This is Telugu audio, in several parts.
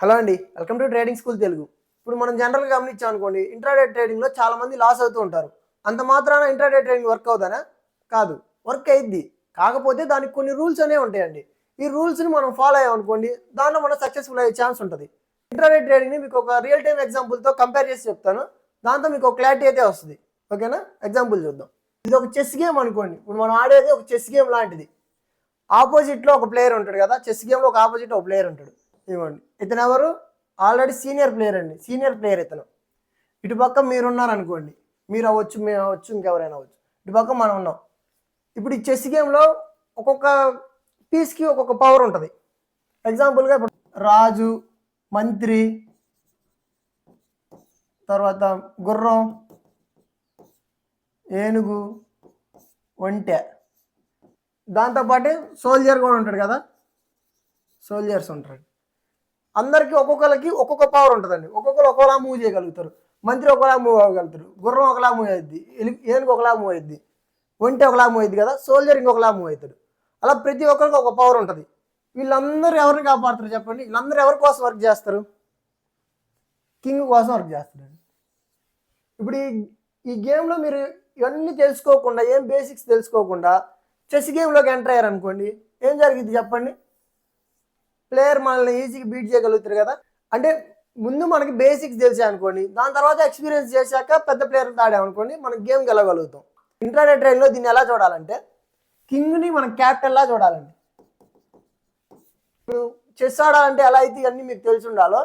హలో అండి welcome to trading school Telugu. ఇప్పుడు మనం జనరల్గా గమనించాం అనుకోండి ఇంట్రాడే ట్రేడింగ్లో చాలా మంది లాస్ అవుతూ ఉంటారు. అంత మాత్రాన ఇంట్రాడే ట్రేడింగ్ వర్క్ అవుతానా? కాదు. వర్క్ అయ్యిద్ది కాకపోతే దానికి కొన్ని రూల్స్ అనేవి ఉంటాయండి. ఈ రూల్స్ని మనం ఫాలో అయ్యాం అనుకోండి దాంట్లో మనం సక్సెస్ఫుల్ అయ్యే ఛాన్స్ ఉంటుంది. ఇంట్రాడే ట్రేడింగ్ని మీకు ఒక రియల్ టైం ఎగ్జాంపుల్తో కంపేర్ చేసి చెప్తాను. దాంతో మీకు ఒక క్లారిటీ అయితే వస్తుంది. ఓకేనా ఎగ్జాంపుల్ చూద్దాం. ఇది ఒక చెస్ గేమ్ అనుకోండి. ఇప్పుడు మనం ఆడేది ఒక చెస్ గేమ్ లాంటిది. ఆపోజిట్లో ఒక ప్లేయర్ ఉంటాడు కదా చెస్ గేమ్లో ఒక ఆపోజిట్ ఒక ప్లేయర్ ఉంటాడు. ఇవ్వండి. ఇతను ఎవరు? ఆల్రెడీ సీనియర్ ప్లేయర్ అండి. సీనియర్ ప్లేయర్ ఇతను. ఇటు పక్క అనుకోండి మీరు అవ్వచ్చు మేము అవ్వచ్చు ఇంకెవరైనా అవ్వచ్చు. ఇటుపక్క మనం ఉన్నాం. ఇప్పుడు ఈ చెస్ గేమ్లో ఒక్కొక్క పీస్కి ఒక్కొక్క పవర్ ఉంటుంది. ఎగ్జాంపుల్గా ఇప్పుడు రాజు మంత్రి తర్వాత గుర్రం ఏనుగు ఒంటె. దాంతోపాటు సోల్జర్ కూడా ఉంటాడు కదా? సోల్జర్స్ ఉంటారు అందరికీ ఒక్కొక్కరికి ఒక్కొక్క పవర్ ఉంటుందండి. ఒక్కొక్కరు ఒకలా మూవ్ చేయగలుగుతారు. మంత్రి ఒకలా మూవ్ అవ్వగలుగుతారు. గుర్రం ఒకలా మూవ్ అయ్యిద్ది ఏనుగు ఒకలా మూవ్ అయ్యిద్ది ఒంటి ఒకలా మూవ్ అయ్యిద్ది కదా. సోల్జర్ ఇంకొకలా మూవ్ అవుతాడు. అలా ప్రతి ఒక్కరికి ఒక పవర్ ఉంటుంది. వీళ్ళందరూ ఎవరిని కాపాడుతారు చెప్పండి? వీళ్ళందరూ ఎవరి కోసం వర్క్ చేస్తారు? కింగ్ కోసం వర్క్ చేస్తారు ఇప్పుడు ఈ ఈ గేమ్లో మీరు ఇవన్నీ తెలుసుకోకుండా ఏం బేసిక్స్ తెలుసుకోకుండా చెస్ గేమ్లోకి ఎంటర్ అయ్యారు అనుకోండి ఏం జరిగింది చెప్పండి? ప్లేయర్ మనల్ని ఈజీగా బీట్ చేయగలుగుతారు కదా? అంటే ముందు మనకి బేసిక్స్ తెలిసాయి అనుకోండి. దాని తర్వాత ఎక్స్పీరియన్స్ చేశాక పెద్ద ప్లేయర్ ఆడామనుకోండి మనం గేమ్ గెలవగలుగుతాం. ఇంటర్నెట్ ట్రైన్లో దీన్ని ఎలా చూడాలంటే కింగ్ని మనం క్యాప్టెన్లా చూడాలండి. ఇప్పుడు చెస్ ఆడాలంటే ఎలా అయితే ఇవన్నీ మీకు తెలిసి ఉండాలో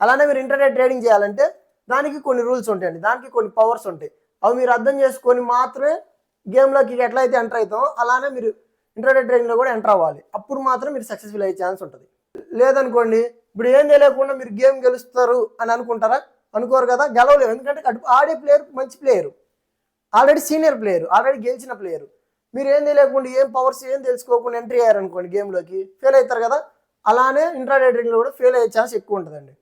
అలానే మీరు ఇంటర్నెట్ ట్రేడింగ్ చేయాలంటే దానికి కొన్ని రూల్స్ ఉంటాయండి దానికి కొన్ని పవర్స్ ఉంటాయి. అవి మీరు అర్థం చేసుకొని మాత్రమే గేమ్లోకి ఎట్లా అయితే ఎంటర్ అవుతామో అలానే మీరు ఇంటర్నెట్ ట్రేడింగ్లో కూడా ఎంటర్ అవ్వాలి. అప్పుడు మాత్రం మీరు సక్సెస్ఫుల్ అయ్యే ఛాన్స్ ఉంటుంది. లేదనుకోండి ఇప్పుడు ఏం తెలియకుండా మీరు గేమ్ గెలుస్తారు అని అనుకుంటారా? అనుకోరు కదా గెలవలేరు. ఎందుకంటే ఆడే ప్లేయర్ మంచి player. Already senior player already గెలిచిన ప్లేయర్. మీరు ఏం తెలియకుండా ఏం పవర్స్ ఏం తెలుసుకోకుండా ఎంట్రీ అయ్యారనుకోండి గేమ్లోకి ఫెయిల్ అవుతారు కదా అలానే ఇంట్రాడేటింగ్లో కూడా ఫెయిల్ అయ్యే ఛాన్స్ ఎక్కువ ఉంటుందండి.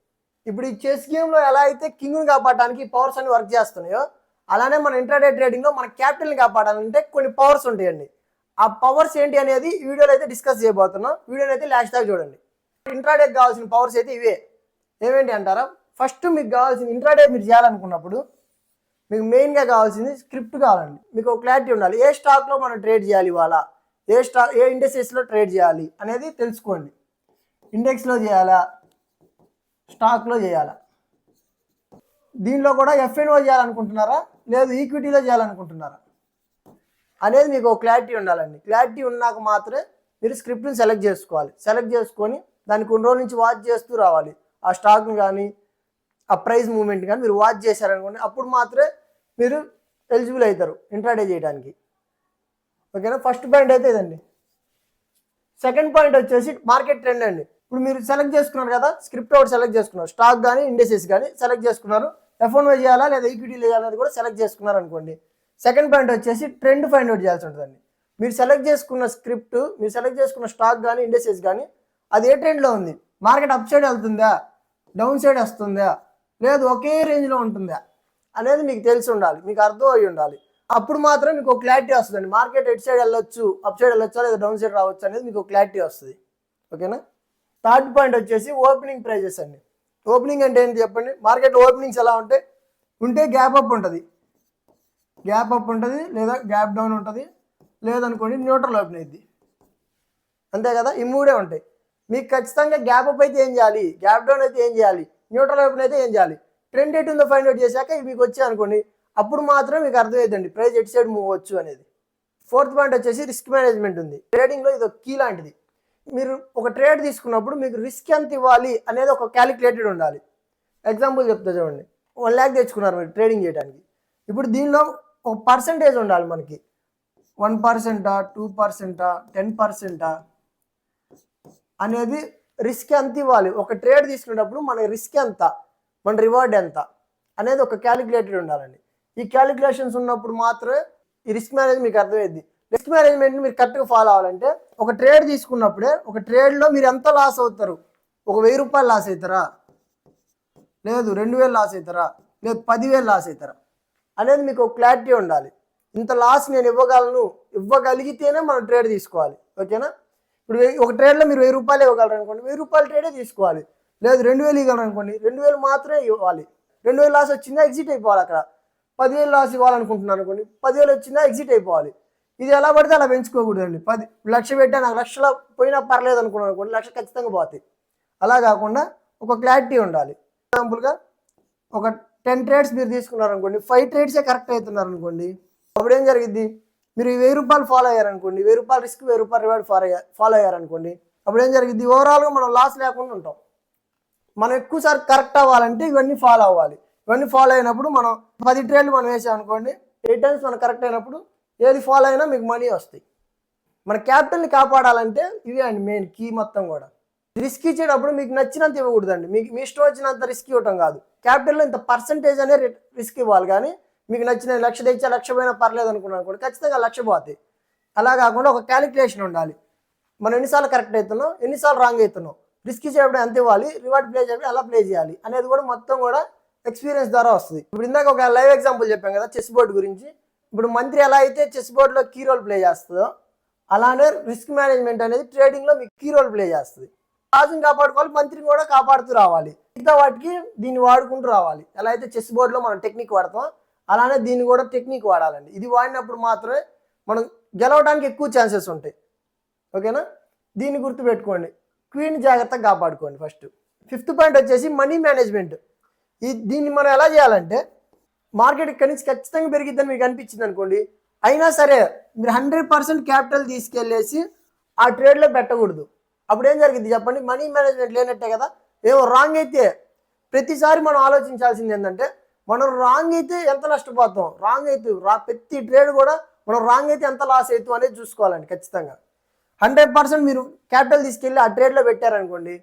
ఇప్పుడు ఈ చెస్ గేమ్లో ఎలా అయితే కింగ్ని కాపాడడానికి పవర్స్ అన్ని వర్క్ చేస్తున్నాయో అలానే మన ఇంట్రాడే ట్రేడింగ్లో మన క్యాపిటల్ని కాపాడాలంటే కొన్ని పవర్స్ ఉంటాయండి. ఆ పవర్స్ ఏంటి అనేది ఈ వీడియోలో అయితే డిస్కస్ చేయబోతున్నాం. వీడియోని అయితే లాస్ట్ దాకా చూడండి. ఇంట్రాడే కావాల్సిన పవర్స్ అయితే ఇవే. ఏమేంటి అంటారా? ఫస్ట్ మీకు కావాల్సిన ఇంట్రాడే మీరు చేయాలనుకున్నప్పుడు మీకు మెయిన్గా కావాల్సింది స్క్రిప్ట్ కావాలండి. మీకు ఒక క్లారిటీ ఉండాలి. ఏ స్టాక్లో మనం ట్రేడ్ చేయాలి ఇవాళ? ఏ స్టాక్ ఏ ఇండస్ట్రీస్లో ట్రేడ్ చేయాలి అనేది తెలుసుకోండి. ఇండెక్స్లో చేయాలా? స్టాక్లో చేయాలా? దీనిలో కూడా ఎఫ్ఎన్ఓ చేయాలనుకుంటున్నారా? లేదు ఈక్విటీలో చేయాలనుకుంటున్నారా? అనేది మీకు ఒక క్లారిటీ ఉండాలండి. క్లారిటీ ఉన్నాక మాత్రమే మీరు స్క్రిప్ట్ని సెలెక్ట్ చేసుకోవాలి. సెలెక్ట్ చేసుకొని దాన్ని కొన్ని రోజుల నుంచి వాచ్ చేస్తూ రావాలి. ఆ స్టాక్ని కానీ ఆ ప్రైస్ మూమెంట్ కానీ మీరు వాచ్ చేశారనుకోండి అప్పుడు మాత్రమే మీరు ఎలిజిబుల్ అవుతారు ఇంట్రాడే చేయడానికి ఓకేనా ఫస్ట్ పాయింట్ అయితే ఇదండి. సెకండ్ పాయింట్ వచ్చేసి మార్కెట్ ట్రెండ్ అండి. ఇప్పుడు మీరు సెలెక్ట్ చేసుకున్నారు కదా స్క్రిప్ట్ ఒకటి సెలెక్ట్ చేసుకున్నారు. స్టాక్ కానీ ఇండస్ట్రీస్ కానీ సెలెక్ట్ చేసుకున్నారు. ఎఫ్ చేయాలా లేదా ఈక్విటీలో చేయాలనేది కూడా సెలెక్ట్ చేసుకున్నారు అనుకోండి. సెకండ్ పాయింట్ వచ్చేసి ట్రెండ్ ఫైండ్ అవుట్ చేయాల్సి ఉంటుందండి. మీరు సెలెక్ట్ చేసుకున్న స్క్రిప్ట్ మీరు సెలెక్ట్ చేసుకున్న స్టాక్ కానీ ఇండస్ట్రీస్ కానీ అది ఏ ట్రెండ్లో ఉంది? మార్కెట్ అప్ సైడ్ వెళ్తుందా? డౌన్ సైడ్ వస్తుందా? లేదు ఒకే రేంజ్లో ఉంటుందా? అనేది మీకు తెలిసి ఉండాలి మీకు అర్థం అయి ఉండాలి. అప్పుడు మాత్రం మీకు ఒక క్లారిటీ వస్తుందండి. మార్కెట్ ఎటు సైడ్ వెళ్ళొచ్చు అప్ సైడ్ వెళ్ళొచ్చా లేదా డౌన్ సైడ్ రావచ్చు అనేది మీకు క్లారిటీ వస్తుంది. ఓకేనా? థర్డ్ పాయింట్ వచ్చేసి ఓపెనింగ్ ప్రైజెస్ అండి. ఓపెనింగ్ అంటే ఏంటి చెప్పండి? మార్కెట్ ఓపెనింగ్స్ ఎలా ఉంటాయి ఉంటే గ్యాప్ అప్ ఉంటుంది. గ్యాప్ అప్ ఉంటుంది లేదా గ్యాప్ డౌన్ ఉంటుంది లేదనుకోండి న్యూట్రల్ ఓపెన్ అయింది అంతే కదా? ఈ మూడే ఉంటాయి. మీకు ఖచ్చితంగా గ్యాప్ అప్ అయితే ఏం చేయాలి? గ్యాప్ డౌన్ అయితే ఏం చేయాలి? న్యూట్రల్ ఓపెన్ అయితే ఏం చేయాలి? ట్రెండ్ ఎటు ఉందో ఫైండ్ అవుట్ చేశాక ఇవి మీకు వచ్చాయి అనుకోండి అప్పుడు మాత్రం మీకు అర్థమవుతుందండి ప్రైస్ ఎటు సైడ్ మూవ్ అవ్వచ్చు అనేది. ఫోర్త్ పాయింట్ వచ్చేసి రిస్క్ మేనేజ్మెంట్ ఉంది. ట్రేడింగ్లో ఇది ఒక కీ లాంటిది. మీరు ఒక ట్రేడ్ తీసుకున్నప్పుడు మీకు రిస్క్ ఎంత ఇవ్వాలి అనేది ఒక క్యాలిక్యులేటెడ్ ఉండాలి. ఎగ్జాంపుల్ చెప్తా చూడండి. వన్ ల్యాక్ తెచ్చుకున్నారు మీరు ట్రేడింగ్ చేయడానికి. ఇప్పుడు దీనిలో ఒక పర్సంటేజ్ ఉండాలి మనకి. వన్ పర్సెంటా టూ పర్సెంటా టెన్ పర్సెంటా అనేది రిస్క్ ఎంత ఇవ్వాలి? ఒక ట్రేడ్ తీసుకునేటప్పుడు మన రిస్క్ ఎంత? మన రివార్డ్ ఎంత? అనేది ఒక క్యాలిక్యులేటెడ్ ఉండాలండి. ఈ క్యాలిక్యులేషన్స్ ఉన్నప్పుడు మాత్రమే ఈ రిస్క్ మేనేజ్ మీకు అర్థమైంది రిస్క్ మేనేజ్మెంట్ని మీరు కరెక్ట్గా ఫాలో అవ్వాలంటే ఒక ట్రేడ్ తీసుకున్నప్పుడే ఒక ట్రేడ్లో మీరు ఎంత లాస్ అవుతారు? ఒక వెయ్యి రూపాయలు లాస్ అవుతారా? లేదు రెండు వేలు లాస్ అవుతారా? లేదు పదివేలు లాస్ అవుతారా? అనేది మీకు ఒక క్లారిటీ ఉండాలి. ఇంత లాస్ నేను ఇవ్వగలను ఇవ్వగలిగితేనే మనం ట్రేడ్ తీసుకోవాలి. ఓకేనా? ఇప్పుడు ఒక ట్రేడ్లో మీరు వెయ్యి రూపాయలు ఇవ్వగలరు అనుకోండి వెయ్యి రూపాయల ట్రేడే తీసుకోవాలి. లేదు రెండు వేలు ఇవ్వగలరు అనుకోండి రెండు వేలు మాత్రమే ఇవ్వాలి. రెండు వేలు లాస్ వచ్చిందా ఎగ్జిట్ అయిపోవాలి అక్కడ. పదివేలు లాస్ ఇవ్వాలనుకుంటున్నాను అనుకోండి పదివేలు వచ్చిందా ఎగ్జిట్ అయిపోవాలి. ఇది ఎలా పడితే అలా పెంచుకోకూడదండి. పది లక్ష పెట్టా నాకు లక్షల పోయినా పర్లేదు అనుకున్నాను అనుకోండి లక్ష ఖచ్చితంగా పోతాయి. అలా కాకుండా ఒక క్లారిటీ ఉండాలి. ఎగ్జాంపుల్గా ఒక టెన్ ట్రేడ్స్ మీరు తీసుకున్నారు అనుకోండి ఫైవ్ ట్రేడ్సే కరెక్ట్ అవుతున్నారు అనుకోండి అప్పుడు ఏం జరిగింది మీరు ఈ వెయ్యి రూపాయలు ఫాలో అయ్యారనుకోండి వెయ్యి రూపాయలు రిస్క్ వెయ్యి రూపాయలు రివార్డ్ ఫాలో అయ్యారు ఫాలో అయ్యారనుకోండి అప్పుడు ఏం జరిగింది? ఓవరాల్గా మనం లాస్ లేకుండా ఉంటాం. మనం ఎక్కువసారి కరెక్ట్ అవ్వాలంటే ఇవన్నీ ఫాలో అవ్వాలి. ఇవన్నీ ఫాలో అయినప్పుడు మనం పది ట్రేడ్లు మనం వేసాం అనుకోండి ఎయిట్ టైమ్స్ మనం కరెక్ట్ అయినప్పుడు ఏది ఫాలో అయినా మీకు మనీ వస్తాయి. మన క్యాపిటల్ని కాపాడాలంటే ఇవి అండి మెయిన్ కీ మొత్తం కూడా. రిస్క్ ఇచ్చేటప్పుడు మీకు నచ్చినంత ఇవ్వకూడదండి. మీకు మీ ఇష్టం వచ్చినంత రిస్క్ ఇవ్వటం కాదు. క్యాపిటల్లో ఇంత పర్సంటేజ్ అనే రిస్క్ ఇవ్వాలి కానీ మీకు నచ్చిన లక్ష తెచ్చా లక్ష పోయినా పర్లేదు అనుకున్నాను కూడా ఖచ్చితంగా లక్ష పోతుంది అలా కాకుండా ఒక క్యాలిక్యులేషన్ ఉండాలి. మనం ఎన్నిసార్లు కరెక్ట్ అవుతున్నాం ఎన్నిసార్లు రాంగ్ అవుతున్నాం రిస్క్ ఇచ్చేటప్పుడు ఎంత ఇవ్వాలి రివార్డ్ ప్లే చేయాలి అలా ప్లే చేయాలి అనేది కూడా మొత్తం కూడా ఎక్స్పీరియన్స్ ద్వారా వస్తుంది. ఇప్పుడు ఇందాక ఒక లైవ్ ఎగ్జాంపుల్ చెప్పాం కదా చెస్ బోర్డ్ గురించి. ఇప్పుడు మంత్రి ఎలా అయితే చెస్ బోర్డులో కీ రోల్ ప్లే చేస్తుందో అలానే రిస్క్ మేనేజ్మెంట్ అనేది ట్రేడింగ్లో మీకు కీ రోల్ ప్లే చేస్తుంది. రాజుని కాపాడుకోవాలి మంత్రిని కూడా కాపాడుతూ రావాలి. మిగతా వాటికి దీన్ని వాడుకుంటూ రావాలి. ఎలా అయితే చెస్ బోర్డులో మనం టెక్నిక్ వాడతాం అలానే దీన్ని కూడా టెక్నిక్ వాడాలండి. ఇది వాడినప్పుడు మాత్రమే మనం గెలవడానికి ఎక్కువ ఛాన్సెస్ ఉంటాయి. ఓకేనా? దీన్ని గుర్తుపెట్టుకోండి. క్వీన్ జాగ్రత్తగా కాపాడుకోండి ఫస్ట్ ఫిఫ్త్ పాయింట్ వచ్చేసి మనీ మేనేజ్మెంట్ ఈ దీన్ని మనం ఎలా చేయాలంటే మార్కెట్ ఇక్కడి నుంచి ఖచ్చితంగా పెరిగిద్దని మీకు అనిపించింది అనుకోండి. అయినా సరే మీరు హండ్రెడ్ పర్సెంట్ క్యాపిటల్ తీసుకెళ్ళేసి ఆ ట్రేడ్లో పెట్టకూడదు. అప్పుడు ఏం జరిగింది చెప్పండి? మనీ మేనేజ్మెంట్ లేనట్టే కదా? ఏమో రాంగ్ అయితే ప్రతిసారి మనం ఆలోచించాల్సింది ఏంటంటే మనం రాంగ్ అయితే ఎంత నష్టపోతాం? రాంగ్ అయితే రా ప్రతి ట్రేడ్ కూడా మనం రాంగ్ అయితే ఎంత లాస్ అవుతాం అనేది చూసుకోవాలండి ఖచ్చితంగా. హండ్రెడ్ పర్సెంట్ మీరు క్యాపిటల్ తీసుకెళ్ళి ఆ ట్రేడ్లో పెట్టారనుకోండి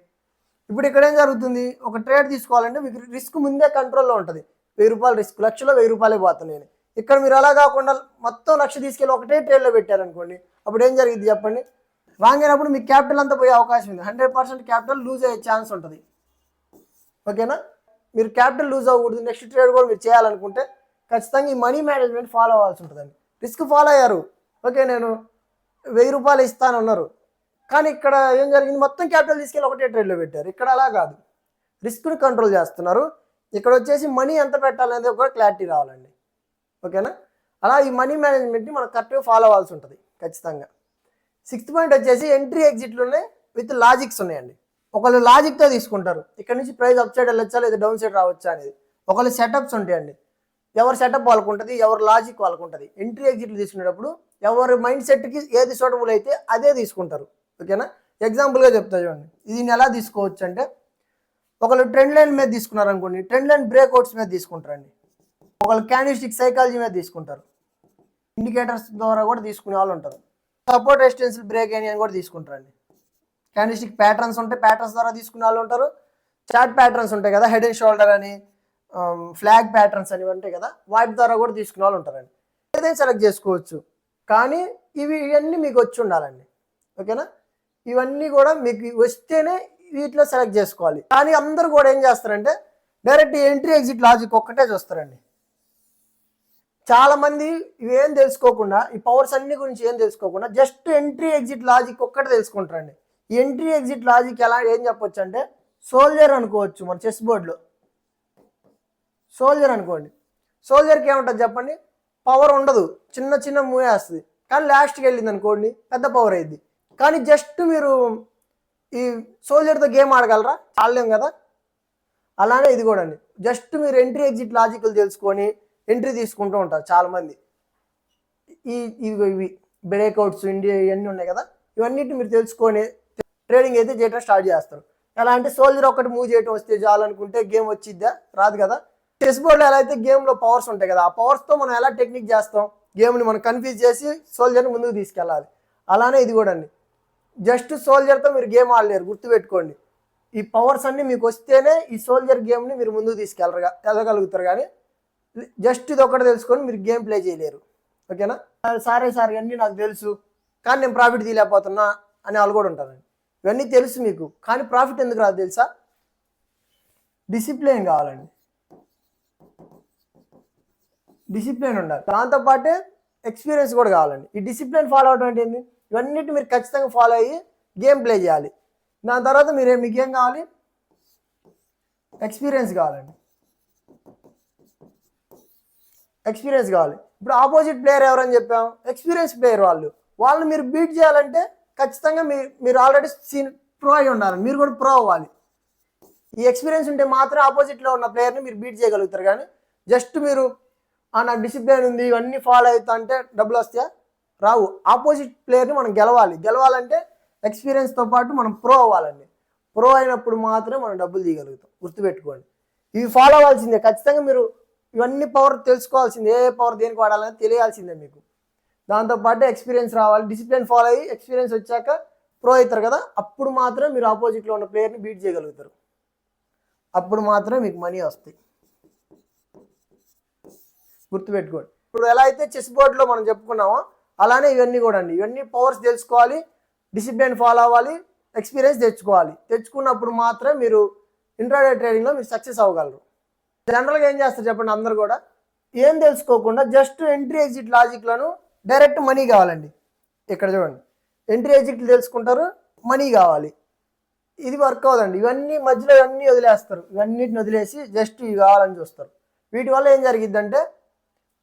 ఇప్పుడు ఇక్కడ ఏం జరుగుతుంది? ఒక ట్రేడ్ తీసుకోవాలంటే మీకు రిస్క్ ముందే కంట్రోల్లో ఉంటుంది. వెయ్యి రూపాయలు రిస్క్ లక్షలో వెయ్యి రూపాయలే పోతాను నేను ఇక్కడ మీరు అలా కాకుండా మొత్తం లక్ష తీసుకెళ్ళి ఒకటే ట్రేడ్లో పెట్టారనుకోండి అప్పుడు ఏం జరిగింది చెప్పండి? రాంగ్ అయినప్పుడు మీకు క్యాపిటల్ అంతా పోయే అవకాశం ఉంది. హండ్రెడ్ పర్సెంట్ క్యాపిటల్ లూజ్ అయ్యే ఛాన్స్ ఉంటుంది. ఓకేనా? మీరు క్యాపిటల్ లూజ్ అవ్వకూడదు. నెక్స్ట్ ట్రేడ్ కూడా మీరు చేయాలనుకుంటే ఖచ్చితంగా ఈ మనీ మేనేజ్మెంట్ ఫాలో అవ్వాల్సి ఉంటుందండి. రిస్క్ ఫాలో అయ్యారు. ఓకే నేను వెయ్యి రూపాయలు ఇస్తాను అన్నారు. కానీ ఇక్కడ ఏం జరిగింది? మొత్తం క్యాపిటల్ తీసుకెళ్ళి ఒకటే ట్రేడ్లో పెట్టారు. ఇక్కడ అలా కాదు. రిస్క్ని కంట్రోల్ చేస్తున్నారు. ఇక్కడ వచ్చేసి మనీ ఎంత పెట్టాలనేది ఒక క్లారిటీ రావాలండి. ఓకేనా? అలా ఈ మనీ మేనేజ్మెంట్ని మనం కరెక్ట్గా ఫాలో అవ్వాల్సి ఉంటుంది ఖచ్చితంగా. సిక్స్త్ పాయింట్ వచ్చేసి ఎంట్రీ ఎగ్జిట్లు ఉన్నాయి విత్ లాజిక్స్ ఉన్నాయండి. ఒకళ్ళు లాజిక్తో తీసుకుంటారు. ఇక్కడ నుంచి ప్రైస్ అప్ సైడ్ వెళ్ళొచ్చా లేదా డౌన్ సైడ్ రావచ్చా అనేది. ఒకళ్ళు సెటప్స్ ఉంటాయండి ఎవరి సెటప్ వాళ్ళకు ఉంటుంది ఎవరి లాజిక్ వాళ్ళకు ఉంటుంది. ఎంట్రీ ఎగ్జిట్లు తీసుకునేటప్పుడు ఎవరి మైండ్ సెట్కి ఏది సూటబుల్ అయితే అదే తీసుకుంటారు. ఓకేనా ఎగ్జాంపుల్గా చెప్తా చూడండి. దీన్ని ఎలా తీసుకోవచ్చు అంటే ఒకళ్ళు ట్రెండ్ లైన్ మీద తీసుకున్నారు అనుకోండి ట్రెండ్ లైన్ బ్రేక్అవుట్స్ మీద తీసుకుంటారండి. ఒకళ్ళు క్యానిస్టిక్ సైకాలజీ మీద తీసుకుంటారు. ఇండికేటర్స్ ద్వారా కూడా తీసుకునే వాళ్ళు ఉంటారు. సపోర్ట్ రెసిస్టెన్స్ బ్రేక్ అని కూడా తీసుకుంటారండి. క్యాండిస్టిక్ ప్యాటర్న్స్ ఉంటాయి ప్యాటర్న్స్ ద్వారా తీసుకునే వాళ్ళు ఉంటారు. చార్ట్ ప్యాటర్న్స్ ఉంటాయి కదా హెడ్ అండ్ షోల్డర్ అని um, ఫ్లాగ్ ప్యాటర్న్స్ అని ఉంటాయి కదా వాటి ద్వారా కూడా తీసుకునే వాళ్ళు ఉంటారండి. ఏదైనా సెలెక్ట్ చేసుకోవచ్చు. కానీ ఇవి ఇవన్నీ మీకు వచ్చి ఉండాలండి. ఓకేనా ఇవన్నీ కూడా మీకు వస్తేనే వీటిలో సెలెక్ట్ చేసుకోవాలి. కానీ అందరూ కూడా ఏం చేస్తారంటే డైరెక్ట్ ఎంట్రీ ఎగ్జిట్ లాజిక్ ఒక్కటే చూస్తారండి. చాలామంది ఇవేం తెలుసుకోకుండా ఈ పవర్స్ అన్ని గురించి ఏం తెలుసుకోకుండా జస్ట్ ఎంట్రీ ఎగ్జిట్ లాజిక్ ఒక్కటే తెలుసుకుంటారండి. ఎంట్రీ ఎగ్జిట్ లాజిక్ ఎలా ఏం చెప్పొచ్చు అంటే సోల్జర్ అనుకోవచ్చు మన చెస్ బోర్డులో సోల్జర్ అనుకోండి. సోల్జర్కి ఏముంటుంది చెప్పండి? పవర్ ఉండదు. చిన్న చిన్న మూవ్ వేస్తుంది. కానీ లాస్ట్కి వెళ్ళింది అనుకోండి పెద్ద పవర్ అయింది కానీ జస్ట్ మీరు ఈ సోల్జర్తో గేమ్ ఆడగలరా? ఆడలేం కదా? అలానే ఇది కూడా అండి. జస్ట్ మీరు ఎంట్రీ ఎగ్జిట్ లాజికల్ తెలుసుకొని ఎంట్రీ తీసుకుంటూ ఉంటారు చాలామంది. ఈ ఇవి ఇవి బ్రేక్అవుట్స్ ఇండియా ఇవన్నీ ఉన్నాయి కదా? ఇవన్నిటిని మీరు తెలుసుకొని ట్రేడింగ్ అయితే చేయడం స్టార్ట్ చేస్తారు. ఎలా అంటే సోల్జర్ ఒకటి మూవ్ చేయడం వస్తే చాలనుకుంటే గేమ్ వచ్చిద్దా? రాదు కదా. చెస్ బోర్డులో ఎలా అయితే గేమ్లో పవర్స్ ఉంటాయి కదా ఆ పవర్స్తో మనం ఎలా టెక్నిక్ చేస్తాం? గేమ్ని మనం కన్ఫ్యూజ్ చేసి సోల్జర్ని ముందుకు తీసుకెళ్ళాలి. అలానే ఇది కూడా అండి. జస్ట్ సోల్జర్తో మీరు గేమ్ ఆడలేరు గుర్తుపెట్టుకోండి. ఈ పవర్స్ అన్నీ మీకు వస్తేనే ఈ సోల్జర్ గేమ్ని మీరు ముందుకు తీసుకెళ్ళరు వెళ్ళగలుగుతారు కానీ జస్ట్ ఇది ఒకటి తెలుసుకొని మీరు గేమ్ ప్లే చేయలేరు. ఓకేనా? సారే సార్ ఇవన్నీ నాకు తెలుసు. కానీ నేను ప్రాఫిట్ తీయలేకపోతున్నా అని వాళ్ళు కూడా ఉంటారండి. ఇవన్నీ తెలుసు మీకు. కానీ ప్రాఫిట్ ఎందుకు రాదు తెలుసా? డిసిప్లిన్ కావాలండి. డిసిప్లిన్ ఉండాలి. దాంతోపాటే ఎక్స్పీరియన్స్ కూడా కావాలండి. ఈ డిసిప్లిన్ ఫాలో అవడం అంటే ఏంటి ఇవన్నిటి మీరు ఖచ్చితంగా ఫాలో అయ్యి గేమ్ ప్లే చేయాలి. దాని తర్వాత మీరు మీకు ఏం కావాలి? ఎక్స్పీరియన్స్ కావాలండి. ఎక్స్పీరియన్స్ కావాలి. ఇప్పుడు ఆపోజిట్ ప్లేయర్ ఎవరని చెప్పాం? ఎక్స్పీరియన్స్ ప్లేయర్ వాళ్ళు. వాళ్ళని మీరు బీట్ చేయాలంటే ఖచ్చితంగా మీ మీరు ఆల్రెడీ సీన్ ప్రో అయి ఉండాలి. మీరు కూడా ప్రో అవ్వాలి. ఈ ఎక్స్పీరియన్స్ ఉంటే మాత్రం ఆపోజిట్లో ఉన్న ప్లేయర్ని మీరు బీట్ చేయగలుగుతారు. కానీ జస్ట్ మీరు "ఆ, నాకు డిసిప్లిన్ ఉంది ఇవన్నీ ఫాలో అవుతా అంటే డబ్బులు వస్తాయా రావు. ఆపోజిట్ ప్లేయర్ని మనం గెలవాలి. గెలవాలంటే ఎక్స్పీరియన్స్తో పాటు మనం ప్రో అవ్వాలండి. ప్రో అయినప్పుడు మాత్రమే మనం డబ్బులు తీయగలుగుతాం. గుర్తుపెట్టుకోండి. ఇవి ఫాలో అవ్వాల్సిందే. ఖచ్చితంగా మీరు ఇవన్నీ పవర్ తెలుసుకోవాల్సిందే. ఏ పవర్ దేనికి వాడాలని తెలియాల్సిందే మీకు. దాంతోపాటు ఎక్స్పీరియన్స్ రావాలి. డిసిప్లిన్ ఫాలో అయ్యి ఎక్స్పీరియన్స్ వచ్చాక ప్రో అవుతారు కదా? అప్పుడు మాత్రం మీరు ఆపోజిట్లో ఉన్న ప్లేయర్ని బీట్ చేయగలుగుతారు. అప్పుడు మాత్రం మీకు మనీ వస్తాయి. గుర్తుపెట్టుకోండి. ఇప్పుడు ఎలా అయితే చెస్ బోర్డ్లో మనం చెప్పుకున్నామో అలానే ఇవన్నీ కూడా అండి. ఇవన్నీ పవర్స్ తెలుసుకోవాలి డిసిప్లిన్ ఫాలో అవ్వాలి ఎక్స్పీరియన్స్ తెచ్చుకోవాలి. తెచ్చుకున్నప్పుడు మాత్రమే మీరు ఇంట్రాడే ట్రేడింగ్లో మీరు సక్సెస్ అవ్వగలరు. జనరల్గా ఏం చేస్తారు చెప్పండి అందరు కూడా? ఏం తెలుసుకోకుండా జస్ట్ ఎంట్రీ ఎగ్జిట్ లాజిక్లను డైరెక్ట్ మనీ కావాలండి. ఇక్కడ చూడండి. ఎంట్రీ ఎగ్జిట్లు తెలుసుకుంటారు మనీ కావాలి. ఇది వర్క్ అవుదండి ఇవన్నీ మధ్యలో ఇవన్నీ వదిలేస్తారు. ఇవన్నిటిని వదిలేసి జస్ట్ ఇవి కావాలని చూస్తారు. వీటి వల్ల ఏం జరిగిద్దంటే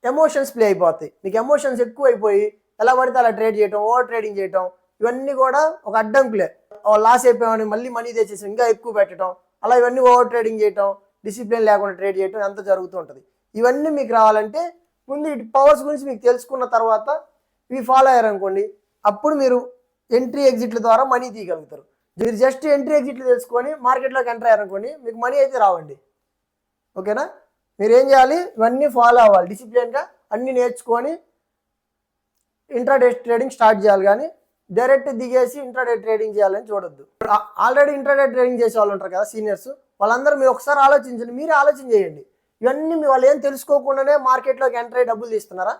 ఎమోషన్స్ ప్లే అయిపోతాయి. మీకు ఎమోషన్స్ ఎక్కువ అయిపోయి ఎలా పడితే అలా ట్రేడ్ చేయటం ఓవర్ ట్రేడింగ్ చేయటం ఇవన్నీ కూడా ఒక అడ్డంకులే. లాస్ అయిపోయామని మళ్ళీ మనీ తెచ్చేసి ఇంకా ఎక్కువ పెట్టడం అలా ఇవన్నీ ఓవర్ ట్రేడింగ్ చేయటం డిసిప్లిన్ లేకుండా ట్రేడ్ చేయటం ఎంత జరుగుతూ ఉంటుంది. ఇవన్నీ మీకు రావాలంటే ముందు ఇటు పవర్స్ గురించి మీకు తెలుసుకున్న తర్వాత ఇవి ఫాలో అయ్యారనుకోండి అప్పుడు మీరు ఎంట్రీ ఎగ్జిట్ల ద్వారా మనీ తీయగలుగుతారు. మీరు జస్ట్ ఎంట్రీ ఎగ్జిట్లు తెలుసుకొని మార్కెట్లోకి ఎంటర్ అయ్యారనుకోండి మీకు మనీ అయితే రావండి. ఓకేనా మీరు ఏం చేయాలి? ఇవన్నీ ఫాలో అవ్వాలి. డిసిప్లిన్గా అన్నీ నేర్చుకొని ఇంట్రాడే ట్రేడింగ్ స్టార్ట్ చేయాలి కానీ డైరెక్ట్ దిగేసి ఇంట్రాడే ట్రేడింగ్ చేయాలని చూడొద్దు. ఆల్రెడీ ఇంట్రాడే ట్రేడింగ్ చేసే వాళ్ళు ఉంటారు కదా సీనియర్స్ వాళ్ళందరూ మీరు ఒకసారి ఆలోచించండి. మీరే ఆలోచన చేయండి. ఇవన్నీ మీ వాళ్ళు ఏం తెలుసుకోకుండానే మార్కెట్లోకి ఎంటర్ అయ్యి డబ్బులు తీస్తున్నారా?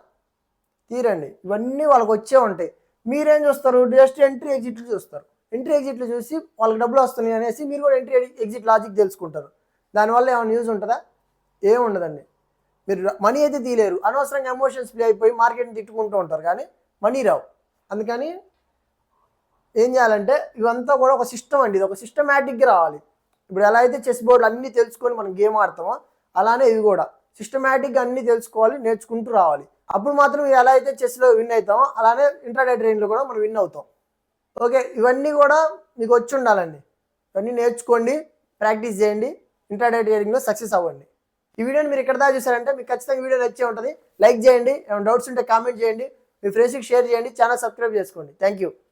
తీరండి. ఇవన్నీ వాళ్ళకి వచ్చే ఉంటాయి. మీరేం చూస్తారు? జస్ట్ ఎంట్రీ ఎగ్జిట్లు చూస్తారు. ఎంట్రీ ఎగ్జిట్లు చూసి వాళ్ళకి డబ్బులు వస్తున్నాయి అనేసి మీరు కూడా ఎంట్రీ ఎగ్జిట్ లాజిక్ తెలుసుకుంటారు. దానివల్ల ఏమైనా న్యూస్ ఉంటుందా? ఏం ఉండదండి. మీరు మనీ అయితే తీయలేరు. అనవసరంగా ఎమోషన్స్ ప్లే అయిపోయి మార్కెట్ని తిట్టుకుంటూ ఉంటారు. కానీ మనీ రావు. అందుకని ఏం చేయాలంటే ఇవంతా కూడా ఒక సిస్టమ్ అండి. ఇది ఒక సిస్టమేటిక్గా రావాలి. ఇప్పుడు ఎలా అయితే చెస్ బోర్డులు అన్నీ తెలుసుకొని మనం గేమ్ ఆడతామో అలానే ఇవి కూడా. సిస్టమేటిక్గా అన్నీ తెలుసుకోవాలి నేర్చుకుంటూ రావాలి. అప్పుడు మాత్రం ఎలా అయితే చెస్లో విన్ అవుతామో అలానే ఇంటర్డే ట్రైన్లో కూడా మనం విన్ అవుతాం. ఓకే ఇవన్నీ కూడా మీకు వచ్చి ఉండాలండి. ఇవన్నీ నేర్చుకోండి ప్రాక్టీస్ చేయండి ఇంటర్డే ట్రేడింగ్లో సక్సెస్ అవ్వండి. ఈ వీడియోని మీరు ఇక్కడ దాకా చూసారంటే మీకు ఖచ్చితంగా వీడియో నచ్చే ఉంటుంది. లైక్ చేయండి. ఏమైనా డౌట్స్ ఉంటే కామెంట్ చేయండి. మీ ఫ్రెండ్స్కి షేర్ చేయండి. ఛానల్ సబ్స్క్రైబ్ చేసుకోండి. Thank you